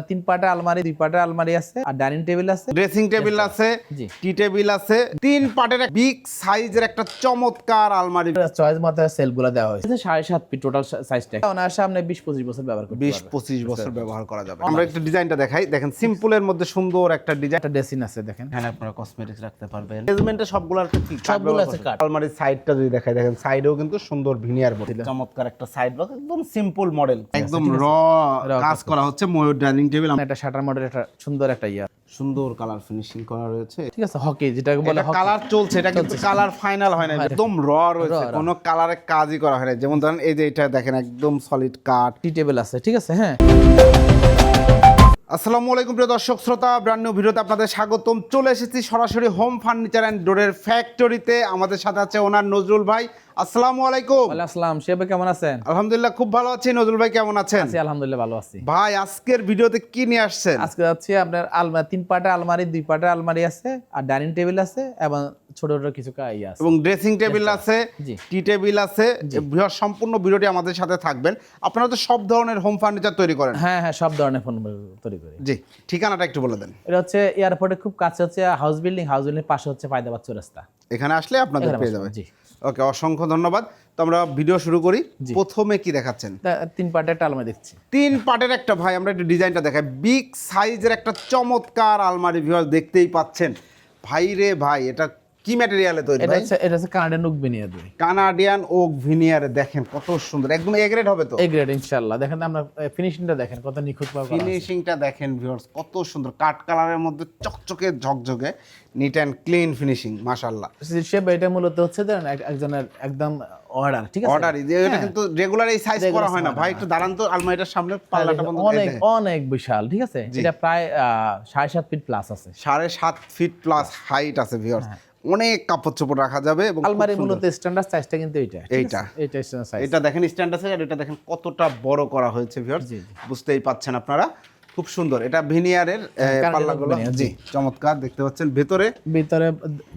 তিন পাটের আলমারি দুই পাটের আলমারি আছে আর ডাইনিং টেবিল আছে। ড্রেসিং টেবিল আছে টি টেবিল আছে তিন পাটের বিগ সাইজের একটা চমৎকার আলমারি। চয়েস মতো সেলফগুলো দেওয়া হয়েছে। সাড়ে সাত ফিট টোটাল সাইজটা ওনার সামনে বিশ পঁচিশ বছর ব্যবহার করতে বিশ পঁচিশ বছর ব্যবহার করা যাবে। আমরা একটু ডিজাইনটা দেখাই। দেখেন সিম্পলের মধ্যে সুন্দর একটা ডিজাইন। একটা ড্রেসিং আছে দেখেন। এখানে আপনারা কসমেটিক্স রাখতে পারবেন। এজমেন্টে সবগুলো আর কি সবগুলো আছে কাঠ। আলমারির সাইডটা যদি দেখাই দেখেন সাইডেও কিন্তু সুন্দর ভিনিয়ার বটে। চমৎকার একটা সাইড একদম সিম্পল মডেল একদম র কাজ করা হচ্ছে ময়ূর ডাইনিং টেবিল একটা শাটার মডেল একটা সুন্দর একটা ইয়া। সুন্দর কালার ফিনিশিং করা রয়েছে। ঠিক আছে হকি যেটাকে বলে হকি কালার চলছে এটা কিন্তু কালার ফাইনাল হয় না একদম র রয়েছে। কোনো কালারে কাজই করা হয় না। যেমন ধরেন এই যে এটা দেখেন একদম সলিড কাঠ টি টেবিল আছে ঠিক আছে হ্যাঁ। আসসালামু আলাইকুম প্রিয় দর্শক শ্রোতা ব্র্যান্ড নিউ ভিডিওতে আপনাদের স্বাগতম। চলে এসেছি সরাসরি হোম ফার্নিচার অ্যান্ড ডোরের ফ্যাক্টরিতে আমাদের সাথে আছে ওনার নজরুল ভাই আসসালামু আলাইকুম। ওয়ালাইকুম আসসালাম। শেবে কেমন আছেন? আলহামদুলিল্লাহ খুব ভালো আছি। নজরুল ভাই কেমন আছেন? আছি আলহামদুলিল্লাহ ভালো আছি। ভাই আজকের ভিডিওতে কি নিয়ে আসছেন? আজকে যাচ্ছি আপনার আলমারি তিন পাটের আলমারি দুই পাটের আলমারি আছে আর ডাইনিং টেবিল আছে এবং ছোট ছোট কিছু কা- ইয়ে আছে। এবং ড্রেসিং টেবিল আছে টি টেবিল আছে বৃহৎ সম্পূর্ণ ভিডিওটি আমাদের সাথে থাকবেন। আপনারা তো সব ধরনের হোম ফার্নিচার তৈরি করেন। হ্যাঁ হ্যাঁ সব ধরনের ফোন তৈরি করি। জি ঠিকানাটা একটু বলে দেন। এটা হচ্ছে এয়ারপোর্টের খুব কাছে হচ্ছে হাউস বিল্ডিং হাউস বিল্ডিং পাশে হচ্ছে ফায়দাবাদ চৌরাস্তা। এখানে আসলে আপনাদের পেয়ে বসে, যাবে। জি। ওকে অসংখ্য ধন্যবাদ। তো আমরা ভিডিও শুরু করি। প্রথমে কি দেখাচ্ছেন? তিন পার্টের একটা আলমারি দেখছি। তিন পার্টের একটা ভাই আমরা একটু ডিজাইনটা দেখাই। বিগ সাইজের একটা চমৎকার আলমারি ভিউয়ার দেখতেই পাচ্ছেন। ভাই রে ভাই এটা কি ম্যাটেরিয়ালে তৈরি এটা হচ্ছে এটা হচ্ছে কানাডিয়ান নুক বিনিয়া দুই। কানাডিয়ান ওক ভিনিয়ারে দেখেন কত সুন্দর একদম এ গ্রেড হবে তো? এই গ্রেড ইনশাআল্লাহ। দেখেন আমরা ফিনিশিংটা দেখেন কত নিখুঁত ভাবে ফিনিশিংটা দেখেন ভিউয়ার্স কত সুন্দর। কাট কালারের মধ্যে চকচকে ঝকঝকে নিট অ্যান্ড ক্লিন ফিনিশিং মাশাআল্লাহ। শেপ এটা মূলত হচ্ছে ধরেন একজনের একদম অর্ডার ঠিক আছে? অর্ডার এটা হ্যাঁ। কিন্তু রেগুলার এই সাইজ করা হয় না ভাই একটু দাঁড়ান তো আলমারিটার সামনে পাল্লাটা বন্ধ অনেক অনেক বিশাল ঠিক আছে? এটা প্রায় আহ, সাড়ে সাত ফিট প্লাস আছে। সাড়ে সাত ফিট প্লাস হাইট আছে ভিউয়ার্স অনেক কাপড় চোপড় রাখা যাবে এবং আলমারি মূলত স্ট্যান্ডার্ড সাইজটা কিন্তু এটা? এইটা। এইটা স্ট্যান্ডার্ড সাইজ এটা দেখেন স্ট্যান্ড আছে আর এটা দেখেন কতটা বড় করা হয়েছে ভিউয়ার্স। বুঝতেই পাচ্ছেন আপনারা? খুব সুন্দর। এটা ভিনিয়ারের পাল্লাগুলো। জি চমৎকার দেখতে পাচ্ছেন। ভেতরে? ভিতরে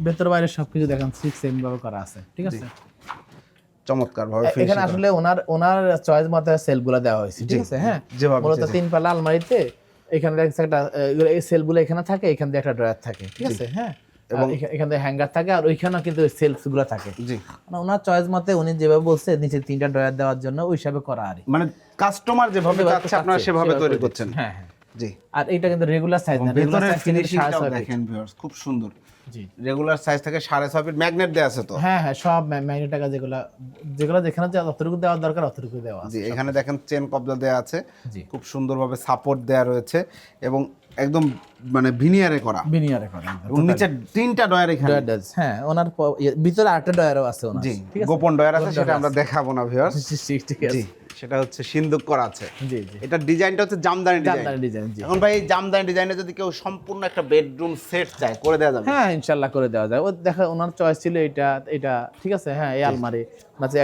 ভেতর বাইরে সবকিছু দেখেন সিক্স এম ভাবে করা আছে। ঠিক আছে? চমৎকার ভাবে এখানে আসলে ওনার ওনার চয়েস মতো সেলগুলা দেওয়া হয়েছে ঠিক আছে? হ্যাঁ? যেভাবে মূলত তিন পাল্লা আলমারিতে এখানে একটা এগুলো- এই সেলগুলো এখানে থাকে এখান দিয়ে একটা ড্রয়ার থাকে ঠিক আছে? হ্যাঁ? এবং এখান থেকে হ্যাঙ্গার থাকে আর ওইখানেও কিন্তু থাকে। জি। মানে ওনার চয়েস মতে উনি যেভাবে বলছে নিচে তিনটা ড্রয়ার দেওয়ার জন্য ওই হিসাবে করা আর মানে কাস্টমার যেভাবে চাচ্ছে আপনারা সেভাবে তৈরি করছেন। হ্যাঁ হ্যাঁ। জি। আর এটা কিন্তু রেগুলার সাইজ না রেগুলার সাইজ কিন্তু সাড়ে ছয় দেখেন ভিউয়ার্স খুব সুন্দর। জি। রেগুলার সাইজ থেকে সাড়ে ছয় ফিট ম্যাগনেট দেওয়া আছে তো। হ্যাঁ হ্যাঁ সব ম্যাগনেট টাকা যেগুলো যেগুলো যেখানে যে যতটুকু দেওয়ার দরকার অতটুকু দেওয়া আছে। জি এখানে দেখেন চেন কবজা দেওয়া আছে। খুব সুন্দরভাবে সাপোর্ট দেওয়া রয়েছে এবং একদম মানে ভিনিয়ারে করা। বিনিয়ারে করেন এবং নিচে তিনটা ডয়ার এখানে। ডয়ার হ্যাঁ ওনার ইয়ে, ভিতরে আরেকটা ডয়ারও আছে ওনার। জি ঠিক আছে? গোপন ডয়ার আছে সেটা আমরা দেখাবো না ভিউয়ার্স জি, জি, ঠিক আছে। সেটা হচ্ছে সিন্দুক করা আছে। জি জি। এটা ডিজাইনটা হচ্ছে জামদানি ডিজাইন। জামদানি ডিজাইন জি। এখন ভাই এই জামদানি ডিজাইনে যদি কেউ সম্পূর্ণ একটা বেডরুম সেট চায় করে দেওয়া যাবে? হ্যাঁ ইনশাল্লাহ করে দেওয়া যায়। ও দেখা ওনার চয়েস ছিল এটা এটা ঠিক আছে? হ্যাঁ এই আলমারি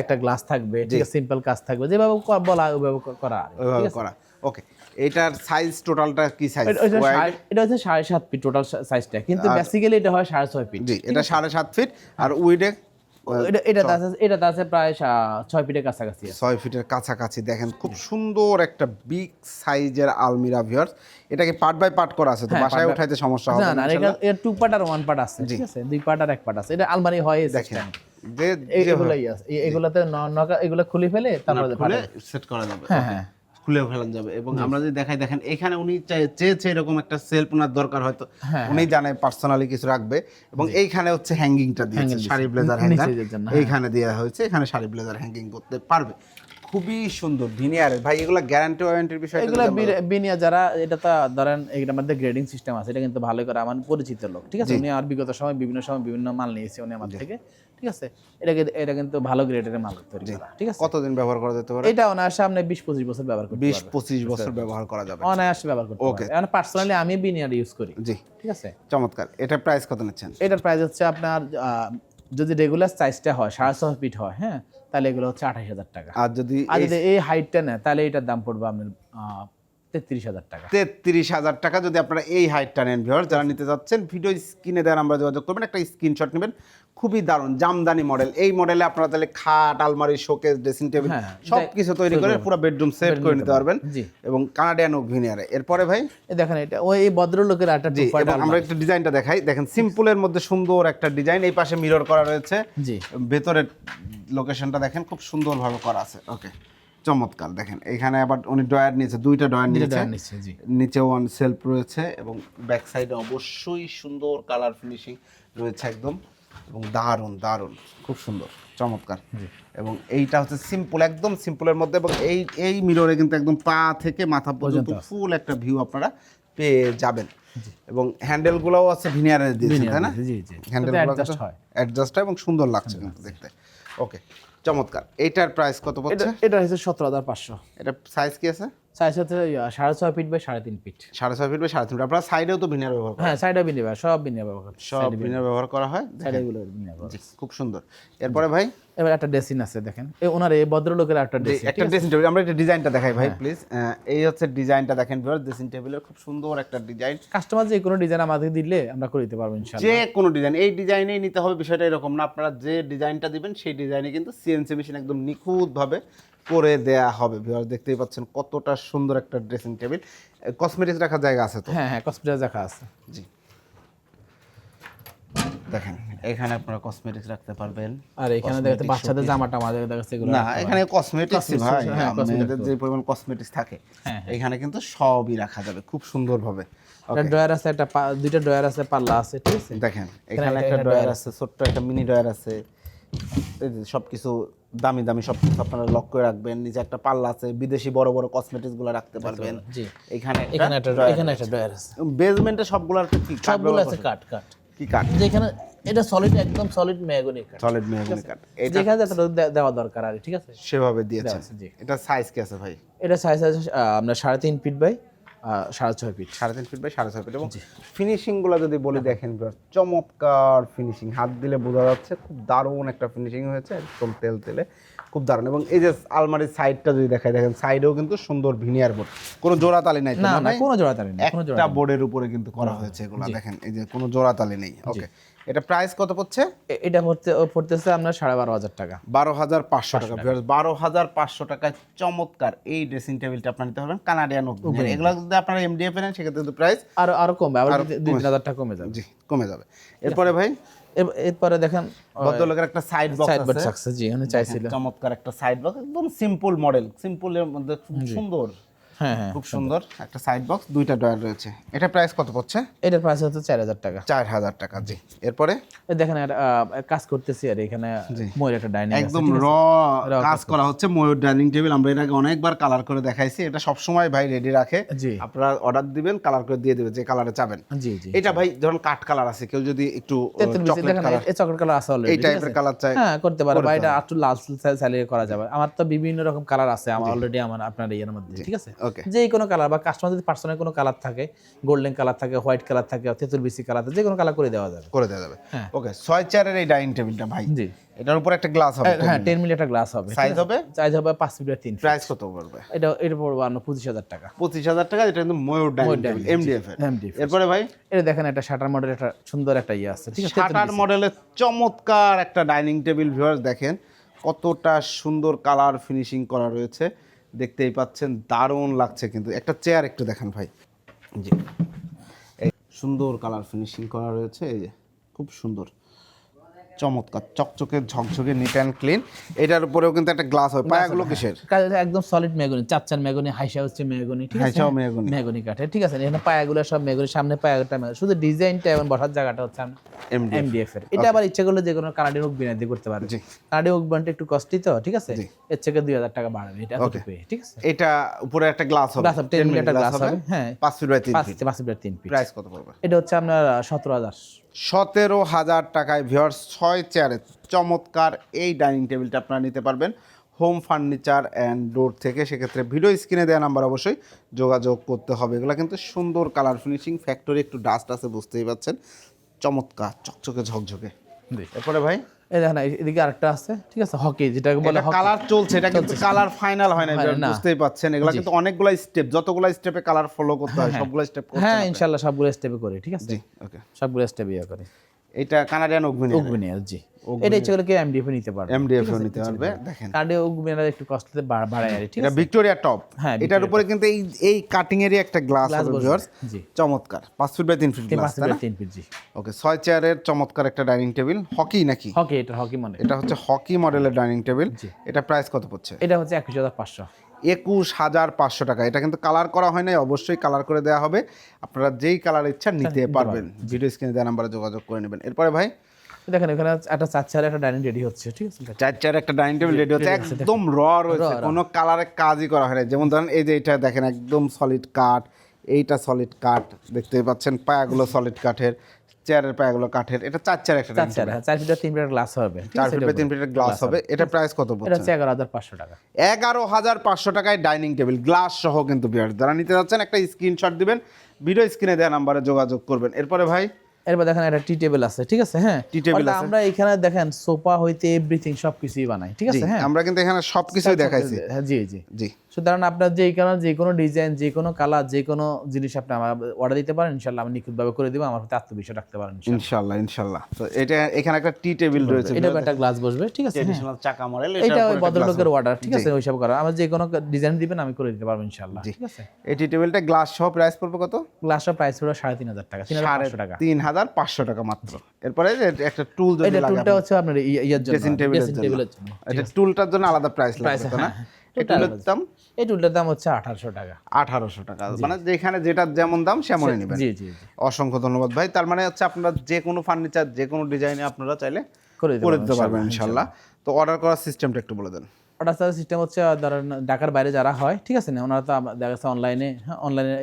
একটা গ্লাস থাকবে ঠিক আছে? সিম্পল কাজ থাকবে যেভাবে বলা ওইভাবে করা ঠিক ওইভাবে আছে? করা। ওকে এটার সাইজ টোটালটা কি সাইজ এটা- হচ্ছে সাড়ে সাত ফিট টোটাল সাইজটা কিন্তু বেসিক্যালি এটা হয় সাড়ে ছয় ফিট জি এটা সাড়ে সাত ফিট আর উইডে এটা আছে এটা আছে প্রায় ছয় ফিটের কাছাকাছি ছয় ফিটের কাছাকাছি দেখেন খুব সুন্দর একটা বিগ সাইজের আলমিরা ভিউয়ার্স এটাকে পার্ট বাই পার্ট করা আছে তো হ্যাঁ, বাসায় উঠাইতে সমস্যা হবে না এটা এর টু পার্ট আর ওয়ান পার্ট আছে ঠিক আছে? দুই পার্ট আর এক পার্ট আছে। এটা আলমারি হয় দেখেন এগুলাই আছে। এগুলাতে এগুলো খুলে ফেলে তারপরে সেট করা যাবে। হ্যাঁ হ্যাঁ। খুলে ফেলা যাবে। এবং আমরা যদি দেখাই দেখেন এখানে উনি চেয়েছে এরকম একটা সেলফ ওনার দরকার হয়তো। হ্যাঁ, উনি জানে পার্সোনালি কিছু রাখবে। এবং এইখানে হচ্ছে হ্যাঙ্গিংটা দিয়েছে। শাড়ি ব্লেজার হ্যাঙ্গিং হ্যাঙ্গার হ্যাঁ। এইখানে দেওয়া হয়েছে এখানে শাড়ি ব্লেজার হ্যাঙ্গিং করতে পারবে। খুবই সুন্দর ভিনিয়ারের ভাই এগুলো গ্যারান্টি ওয়ারেন্টির বিষয় এগুলো বিনিয়া যারা এটা তো ধরেন এটার মধ্যে গ্রেডিং সিস্টেম আছে এটা কিন্তু ভালো করে আমার পরিচিত লোক ঠিক আছে? উনি আর বিগত সময় বিভিন্ন সময় বিভিন্ন মাল নিয়েছে উনি আমার থেকে ঠিক আছে? এটা কিন্তু- এটা কিন্তু ভালো গ্রেডের মাল তৈরি করা ঠিক আছে? কতদিন ব্যবহার করা যেতে পারে? এটা ওনার সামনে বিশ পঁচিশ বছর ব্যবহার করতে বিশ পারবে। পঁচিশ বছর ব্যবহার করা যাবে। অনায়াসে ব্যবহার করতে ওকে পারবে। পার্সোনালি আমি বিনিয়ার ইউজ করি জি। ঠিক আছে? চমৎকার। এটা প্রাইস কত নিচ্ছেন? এটার প্রাইস হচ্ছে আপনার যদি রেগুলার সাইজটা হয় সাড়ে ছয় ফিট হয় হ্যাঁ তাহলে এগুলো হচ্ছে আঠাশ হাজার টাকা। আর যদি আর এই- যদি এই হাইটটা নেয় তাহলে এটার দাম পড়বে আপনার আহ, তেত্রিশ হাজার টাকা। তেত্রিশ হাজার টাকা যদি আপনারা এই হাইটটা নেন ভিওর যারা নিতে যাচ্ছেন ভিডিও স্ক্রিনে দেওয়ার আমরা যোগাযোগ করবেন একটা স্ক্রিনশট নেবেন। খুবই দারুণ জামদানি মডেল এই মডেলে আপনারা তাহলে খাট আলমারি শোকেস ড্রেসিং টেবিল সব কিছু তৈরি করে পুরো বেডরুম সেট করে নিতে পারবেন। এবং কানাডিয়ান ভিনিয়ারে এরপরে ভাই? দেখেন এটা ওই এই ভদ্রলোকের একটা জি আমরা একটু ডিজাইনটা দেখাই। দেখেন সিম্পলের মধ্যে সুন্দর একটা ডিজাইন এই পাশে মিরর করা রয়েছে। জি। ভেতরের লোকেশনটা দেখেন খুব সুন্দরভাবে করা আছে। ওকে চমৎকার। দেখেন এখানে আবার উনি ড্রয়ার নিয়েছে দুইটা ড্রয়ার জি। নিচে ওয়ান সেলফ রয়েছে এবং ব্যাক সাইডে অবশ্যই সুন্দর কালার ফিনিশিং রয়েছে একদম। এবং দারুণ দারুণ খুব সুন্দর চমৎকার। এবং এইটা হচ্ছে সিম্পল একদম সিম্পলের মধ্যে এবং এই এই মিররে কিন্তু একদম পা থেকে মাথা পর্যন্ত ফুল একটা ভিউ আপনারা পেয়ে যাবেন। এবং হ্যান্ডেলগুলোও আছে ভিনিয়ারে দিয়েছেন তাই না? জি জি। হ্যান্ডেলগুলো অ্যাডজাস্ট হয়। অ্যাডজাস্ট এবং সুন্দর লাগছে কিন্তু দেখতে। ওকে চমৎকার। এইটার প্রাইস কত এটা পড়ছে? এটা হচ্ছে সতেরো হাজার পাঁচশো। এটা সাইজ কি আছে? সাইজ হচ্ছে সাড়ে ছয় ফিট বাই সাড়ে তিন ফিট সাড়ে ছয় ফিট বা সাড়ে তিন ফিট আপনারা সাইডেও তো ভিনিয়ার ব্যবহার হ্যাঁ সাইডে বিনিয়োগ সব বিনিয়োগ ব্যবহার সব ভিনিয়ার ব্যবহার করা হয়? সাইডে গুলো বিনিয়োগ জি, খুব সুন্দর। এরপরে ভাই? এবার একটা ড্রেসিং আছে দেখেন। এই ওনার এই ভদ্রলোকের একটা ড্রেসিং একটা ড্রেসিং টেবিল আমরা একটা ডিজাইনটা দেখাই হ্যাঁ। ভাই প্লিজ এই হচ্ছে ডিজাইনটা দেখেন ড্রেসিং টেবিলের খুব সুন্দর একটা ডিজাইন কাস্টমার যে কোনো ডিজাইন আমাদের দিলে আমরা করে দিতে পারব ইনশাআল্লাহ। যে কোনো ডিজাইন এই ডিজাইনেই নিতে হবে বিষয়টা এরকম না। আপনারা যে ডিজাইনটা দিবেন সেই ডিজাইনে কিন্তু সিএনসি মেশিন একদম নিখুঁতভাবে করে দেয়া হবে ভিউয়ার দেখতেই পাচ্ছেন কতটা সুন্দর একটা ড্রেসিং টেবিল কসমেটিক্স রাখার জায়গা আছে তো? হ্যাঁ হ্যাঁ কসমেটিক রাখা আছে। জি। দেখেন এখানে আপনারা কসমেটিক্স রাখতে পারবেন। আর এখানে দেখতে বাচ্চাদের জামাটা আমাদের দেখাচ্ছে এগুলো না এখানে কসমেটিক্স ভাই হ্যাঁ, আমাদের যে পরিমাণ কসমেটিক্স থাকে হ্যাঁ, এখানে কিন্তু সবই রাখা যাবে খুব সুন্দরভাবে। একটা ড্রয়ার আছে একটা দুইটা ড্রয়ার আছে পাল্লা আছে ঠিক আছে? দেখেন এখানে একটা ড্রয়ার আছে ছোট্ট একটা মিনি ড্রয়ার আছে। এই যে সবকিছু দামি দামি সব কিছু আপনারা লক করে রাখবেন। নিচে একটা পাল্লা আছে বিদেশি বড় বড় কসমেটিক্সগুলো রাখতে পারবেন। জি। এখানে এখানে একটা এখানে একটা ড্রয়ার আছে। বেসমেন্টে সবগুলোর কি সবগুলো আছে কাট কাট কি কাঠ? যেখানে এটা সলিড একদম সলিড মেহগনি কাট সলিড মেহগনি কাঠ। এটা যেখানে যাতে দে- দেওয়া দরকার আর ঠিক আছে? সেভাবে জি। এটা সাইজ কি আছে ভাই? এটা সাইজ আছে আপনার সাড়ে তিন ফিট বাই সাড়ে ছয় ফিট সাড়ে তিন ফিট বাই সাড়ে ছয় ফিট এবং ফিনিশিংগুলো যদি বলি দেখেন চমৎকার ফিনিশিং হাত দিলে বোঝা যাচ্ছে খুব দারুণ একটা ফিনিশিং হয়েছে একদম তেল তেলে। খুব দারুণ। এবং এই যে আলমারির সাইডটা যদি দেখাই দেখেন সাইডেও কিন্তু সুন্দর ভিনিয়ার বোর্ড কোনো জোড়া তালি নাই না? কোনো জোড়া তারি নেই একটা বোর্ডের উপরে কিন্তু করা হয়েছে এগুলো দেখেন এই যে কোনো জোড়া তালি নেই ওকে এটা প্রাইস কত পড়ছে? এটা পড়তে পড়তেছে আপনার সাড়ে বারো হাজার টাকা। বারো হাজার পাঁচশো টাকা বারো হাজার পাঁচশো টাকায় চমৎকার এই ড্রেসিং টেবিলটা আপনার নিতে পারবেন কানাডিয়ান এগুলো যদি আপনারা এমডিএফ নেন সেক্ষেত্রে কিন্তু প্রাইস আরও আরও কমবে আবার দুই- তিন হাজার টাকা কমে যাবে। জি কমে যাবে। এরপরে ভাই? এরপরে দেখেন ভদ্রলোকের একটা সাইড বক্স সাইড বাট আছে। জি উনি চাইছিল। চমৎকার একটা সাইড বক্স একদম সিম্পল মডেল সিম্পলের মধ্যে খুব সুন্দর। হ্যাঁ হ্যাঁ খুব সুন্দর একটা সাইড বক্স দুইটা ডয়ার রয়েছে এটা প্রাইস কত পড়ছে এটার প্রাইস হচ্ছে চার হাজার টাকা চার হাজার টাকা জি এরপরে দেখেন কাজ করতেছি আর এখানে ময়ূর একটা ডাইনিং একদম র কাজ করা হচ্ছে ময়ূর ডাইনিং টেবিল আমরা এর আগে অনেকবার কালার করে দেখাইছি এটা সবসময় ভাই রেডি রাখে জি আপনারা অর্ডার দিবেন কালার করে দিয়ে দেবে যে কালারে চাবেন জি জি এটা ভাই ধরুন কাঠ কালার আছে কেউ যদি একটু চকলেট কালার এই চকলেট কালার আছে এই টাইপের কালার চাই হ্যাঁ করতে পারে বা এটা একটু লাল চালিয়ে করা যাবে আমার তো বিভিন্ন রকম কালার আছে আমার অলরেডি আমার আপনার ইয়ের মধ্যে ঠিক আছে যে কোনো কালার বা কাস্টমার যদি পার্সোনাল কোনো কালার থাকে গোল্ডেন কালার থাকে হোয়াইট কালার থাকে তেতুল বিসি কালার থাকে যে কোনো কালার করে দেওয়া যাবে। করে দেওয়া যাবে। হ্যাঁ। ওকে ছয় চেয়ারের এই ডাইনিং টেবিলটা ভাই জি। এটার উপর একটা গ্লাস হবে হ্যাঁ টেন মিলি। একটা গ্লাস হবে সাইজ হবে? সাইজ হবে পাঁচ ফিট তিন প্রাইস কত পড়বে? এটা এটা পড়বে আপনার পঁচিশ হাজার টাকা। পঁচিশ হাজার টাকা এটা কিন্তু ময়ূর ডাইনিং এমডিএফ এরপরে ভাই? এটা দেখেন একটা শাটার মডেল একটা সুন্দর একটা ইয়ে আছে ঠিক আছে? শাটার মডেলের চমৎকার একটা ডাইনিং টেবিল ভিউয়ার্স দেখেন কতটা সুন্দর কালার ফিনিশিং করা রয়েছে। দেখতেই পাচ্ছেন দারুণ লাগছে কিন্তু। একটা চেয়ার একটু দেখেন ভাই। জি। এই সুন্দর কালার ফিনিশিং করা রয়েছে এই যে খুব সুন্দর। চমৎকার চকচকে ঝকঝকে নিট অ্যান্ড ক্লিন এটার উপরেও কিন্তু একটা গ্লাস হয়। পায়াগুলো কিসের? একদম সলিড মেগুনি চাচ্চার মেগুনি হাইসা হচ্ছে মেগুনি ঠিক আছে? মেহগনি। মেগুনি। কাঠে ঠিক আছে? এখানে পায়াগুলো সব মেগুনি সামনে পায়াটা মেগুনি। শুধু ডিজাইনটা এবং বসার জায়গাটা হচ্ছে এমডিএফ এর। এটা আবার ইচ্ছে করলে যে কোনো কানাডিয়ান হুক বিনাদি করতে পারে। জি। কানাডিয়ান বানটা একটু কস্টলি তো ঠিক আছে? এর থেকে দুই হাজার টাকা বাড়াবে এটা ঠিক আছে? এটা উপরে একটা গ্লাস হবে। Glass হবে, 10 মিলি একটা হবে, হ্যাঁ। পাঁচ ফিট বাই তিন পাঁচ ফিট পাঁচ ফিটের তিন ফিট প্রাইস কত পড়বে? এটা হচ্ছে আপনার সতেরো হাজার। সতেরো হাজার টাকায় ভিওর ছয় চেয়ারে চমৎকার এই ডাইনিং টেবিলটা আপনারা নিতে পারবেন। হোম ফার্নিচার অ্যান্ড ডোর থেকে সেক্ষেত্রে ভিডিও স্ক্রিনে দেওয়া নাম্বার অবশ্যই যোগাযোগ করতে হবে। এগুলো কিন্তু সুন্দর কালার ফিনিশিং ফ্যাক্টরি একটু ডাস্ট আছে বুঝতেই পারছেন। চমৎকার চকচকে ঝকঝকে। এরপরে ভাই? এই দেখেন এদিকে আরেকটা আছে ঠিক আছে? হকি যেটাকে বলে কালার চলছে এটা কিন্তু কালার ফাইনাল হয় না বুঝতেই পাচ্ছেন এগুলা কিন্তু অনেকগুলো স্টেপ যতগুলো স্টেপে কালার ফলো করতে হয় সবগুলো স্টেপ হ্যাঁ ইনশাল্লাহ সবগুলো স্টেপে করে ঠিক আছে? ওকে সবগুলো স্টেপে ইয়ে করে। এটা কানাডিয়ান অগ্নি উগবিনিয়ার জি। এটা ইচ্ছে করলে কেউ এমডিএফ নিতে পারবে। এমডিএফ নিতে পারবে দেখেন। কার্ডে একটু কস্টতে বাড়ায় আর ঠিক আছে? ভিক্টোরিয়া টপ হ্যাঁ, এটার উপরে কিন্তু এই এই কাটিং এরই একটা গ্লাস Glass হবে ভিউয়ার্স চমৎকার। পাঁচ ফিট বাই তিন ফিট তিন গ্লাস পাঁচ ফিট তিন ফিট জি। ওকে ছয় চেয়ারের চমৎকার একটা ডাইনিং টেবিল হকি নাকি? হকি এটা হকি মনে এটা হচ্ছে হকি মডেলের ডাইনিং টেবিল এটা প্রাইস কত পড়ছে? এটা হচ্ছে একুশ হাজার পাঁচশো। একুশ হাজার পাঁচশো টাকা। এটা কিন্তু কালার করা হয় নাই অবশ্যই কালার করে দেওয়া হবে। আপনারা যেই কালার ইচ্ছা নিতে পারবেন। ভিডিও স্ক্রিনে দেওয়া নাম্বারে যোগাযোগ করে নেবেন। এরপরে ভাই? দেখেন এখানে একটা চার চার একটা ডাইনিং রেডি হচ্ছে ঠিক আছে? চার চার একটা ডাইনিং টেবিল রেডি হচ্ছে। একদম র রয়েছে। কোনো কালারে কাজই করা হয় না যেমন ধরেন এই যে এটা দেখেন একদম সলিড কাঠ এইটা সলিড কাঠ দেখতেই পাচ্ছেন পায়াগুলো সলিড কাঠের চেয়ারের পায়াগুলো কাঠের এটা চার একটা চার হ্যাঁ চার ফিট তিন ফিট গ্লাস হবে। চার আছে? ফিট বাই তিন ফিটের গ্লাস হবে। এটা প্রাইস কত পড়ছে হচ্ছে এগারো হাজার পাঁচশো টাকা। এগারো হাজার পাঁচশো টাকায় ডাইনিং টেবিল গ্লাস সহ কিন্তু বিয়ার যারা নিতে যাচ্ছেন একটা স্ক্রিনশট দিবেন ভিডিও স্ক্রিনে দেওয়া নাম্বারে যোগাযোগ করবেন। এরপরে ভাই? এরপর দেখেন একটা টি টেবিল আছে ঠিক আছে হ্যাঁ? টি টেবিল আছে। আমরা এখানে দেখেন সোফা হইতে এভরিথিং সব কিছুই বানাই ঠিক আছে হ্যাঁ? আমরা কিন্তু এখানে সবকিছুই দেখাইছি। হ্যাঁ জি জি। জি। সুতরাং আপনার যে কোনো যে কোনো ডিজাইন যে কোনো কালার যে কোনো জিনিস আপনি আমার অর্ডার দিতে পারেন ইনশাল্লাহ আমি নিখুঁতভাবে করে দিব আমার প্রতি আত্মবিশ্বাস রাখতে পারেন ইনশাল্লাহ। ইনশাল্লাহ তো এটা এখানে একটা টি টেবিল রয়েছে এটা একটা গ্লাস বসবে ঠিক আছে? হ্যাঁ। ট্রেডিশনাল চাকা মডেল এটা ওই ভদ্রলোকের অর্ডার ঠিক আছে? ওইসব করা। আমার যে কোনো ডিজাইন দিবেন আমি করে দিতে পারব ইনশাল্লাহ ঠিক আছে? এই টি টেবিলটা গ্লাস সহ প্রাইস পড়বে কত? গ্লাসটার প্রাইস পড়বে সাড়ে তিন হাজার টাকা তিন হাজার সাড়ে পাঁচশো টাকা। তিন হাজার পাঁচশো টাকা মাত্র। এরপরে যে একটা টুল যদি এটা লাগে টুলটা হচ্ছে আপনার ইয়ের জন্য ড্রেসিং টেবিলের জন্য। এটা টুলটার জন্য আলাদা প্রাইস লাগবে না? দাম? এটুলের দাম হচ্ছে আঠারোশো টাকা। আঠারোশো টাকা। মানে যেখানে যেটার যেমন দাম সেমনই নেবেন। জি জি জি। অসংখ্য ধন্যবাদ। ভাই তার মানে হচ্ছে আপনারা যে কোনো ফার্নিচার যে কোনো ডিজাইনে আপনারা চাইলে করে দিতে পারবেন ইনশাল্লাহ। তো অর্ডার করার সিস্টেমটা একটু বলে দেন। অর্ডার সার্ভিস সিস্টেম হচ্ছে ধরেন ঢাকার বাইরে যারা হয় ঠিক আছে না ওনারা তো দেখা যাচ্ছে অনলাইনে অনলাইনে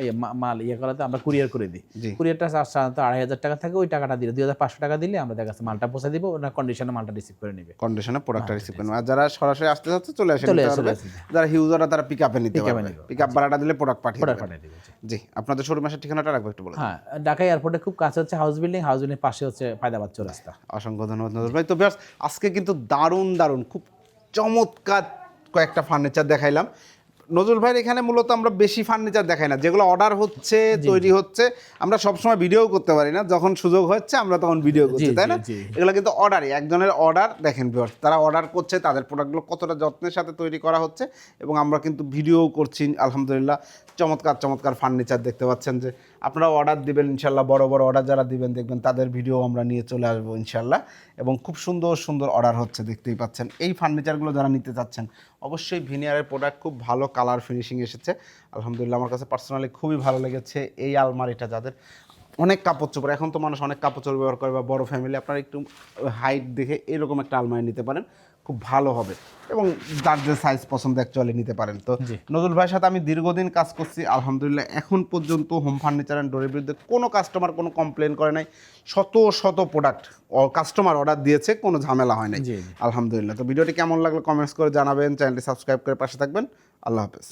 মাল ইয়ে করাতে আমরা কুরিয়ার করে দিই। কুরিয়ারটা সাধারণত আড়াই হাজার টাকা থাকে ওই টাকাটা দিলে দুই হাজার পাঁচশো টাকা দিলে আমরা দেখা যাচ্ছে মালটা পৌঁছে দিব ওনার কন্ডিশনে মালটা রিসিভ করে নেবে। কন্ডিশনে প্রোডাক্টটা রিসিভ করবেন আর যারা সরাসরি আসতে যাচ্ছে চলে আসে। হ্যাঁ, যারা হিউজাররা তারা পিক আপে নিতে পারবে। পিক আপ ভাড়াটা দিলে প্রোডাক্ট পাঠিয়ে প্রোডাক্ট পাঠিয়ে দিবে জি আপনাদের শোরুম আসার ঠিকানাটা রাখব একটু বলে দিন। হ্যাঁ ঢাকা এয়ারপোর্টের খুব কাছে হচ্ছে হাউস বিল্ডিং হাউস বিল্ডিং পাশে হচ্ছে ফায়দাবাদ চৌরাস্তা। অসংখ্য ধন্যবাদ নজর ভাই। তো আজকে কিন্তু দারুণ দারুণ খুব চমৎকার কয়েকটা ফার্নিচার দেখাইলাম। নজরুল ভাইয়ের এখানে মূলত আমরা বেশি ফার্নিচার দেখাই না যেগুলো অর্ডার হচ্ছে তৈরি হচ্ছে আমরা সবসময় ভিডিও করতে পারি না যখন সুযোগ হচ্ছে আমরা তখন ভিডিও করছি তাই না? এগুলো কিন্তু অর্ডারই একজনের অর্ডার দেখেন তারা অর্ডার করছে তাদের প্রোডাক্টগুলো কতটা যত্নের সাথে তৈরি করা হচ্ছে এবং আমরা কিন্তু ভিডিও করছি আলহামদুলিল্লাহ চমৎকার চমৎকার ফার্নিচার দেখতে পাচ্ছেন যে আপনারা অর্ডার দিবেন, ইনশাল্লাহ বড় বড় অর্ডার যারা দিবেন, দেখবেন তাদের ভিডিও আমরা নিয়ে চলে আসব, ইনশাল্লাহ। এবং খুব সুন্দর সুন্দর অর্ডার হচ্ছে, দেখতেই পাচ্ছেন। এই ফার্নিচারগুলো যারা নিতে চাচ্ছেন, অবশ্যই ভিনিয়ারের প্রোডাক্ট খুব ভালো কালার ফিনিশিং এসেছে। আলহামদুলিল্লাহ, আমার কাছে পার্সোনালি খুবই ভালো লেগেছে এই আলমারিটা যাদের। অনেক কাপড় চোপড় এখন তো মানুষ অনেক কাপড় চোপড় ব্যবহার করে বা বড় ফ্যামিলি আপনারা একটু হাইট দেখে এরকম একটা আলমারি নিতে পারেন খুব ভালো হবে। এবং যার যে সাইজ পছন্দ অ্যাকচুয়ালি নিতে পারেন। তো নজরুল ভাইয়ের সাথে আমি দীর্ঘদিন কাজ করছি আলহামদুলিল্লাহ এখন পর্যন্ত হোম ফার্নিচার অ্যান্ড ডোরের বিরুদ্ধে কোনো কাস্টমার কোনো কমপ্লেন করে নাই। শত শত প্রোডাক্ট কাস্টমার অর্ডার দিয়েছে কোনো ঝামেলা হয় নাই। আলহামদুলিল্লাহ। তো ভিডিওটি কেমন লাগল কমেন্টস করে জানাবেন। চ্যানেলটি সাবস্ক্রাইব করে পাশে থাকবেন। আল্লাহ হাফেজ।